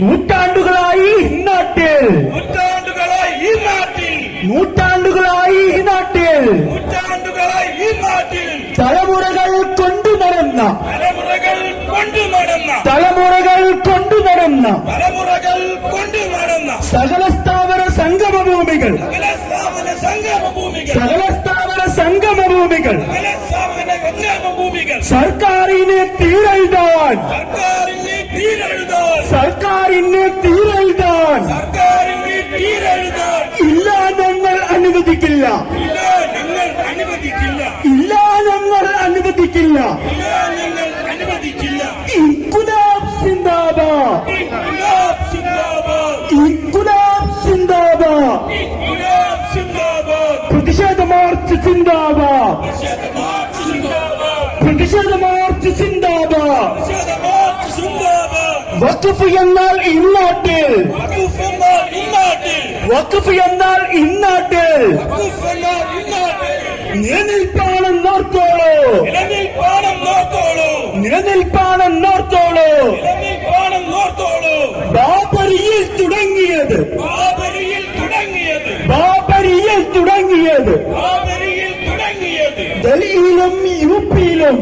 நூற்றாண்டுகளாய் இந்நாட்டில். நூற்றாண்டுகளாய் இந்நாட்டில். நூற்றாண்டுகளாய் இந்நாட்டில். நூற்றாண்டுகளாய் இந்நாட்டில். தலைமுறைகள் கொண்டு நடந்தான். தலைமுறைகள் கொண்டு நடந்தான். தலைமுறைகள் கொண்டு சங்கம பூமிகள். சகல சங்கம பூமிகள். சர்க்காரின் தீரைதான். സർക്കാരിനെ തീരെഴുതാൻ ഇല്ല ഞങ്ങൾ അനുവദിക്കില്ല. ഇല്ല ഞങ്ങൾ അനുവദിക്കില്ല. ഇൻകുലാബ് സിന്ദാബാദ്. ഇൻകുലാബ് സിന്ദാബാദ്. പ്രതിഷേധ മാർച്ച് സിന്ദാബാദ്. പ്രതിഷേധ മാർച്ച് സിന്ദാബാദ്. வக்குஃபு என்றால் இந்நாட்டில் வக்குஃபு என்றால் இந்நாட்டில் நிலநிற்பான நோர்த்தோளோ நிலநிற்பான நோர்த்தோளோ பாபரியில் தொடங்கியது. பாபரியில் தொடங்கியது. டெல்லியிலும் யூபியிலும்.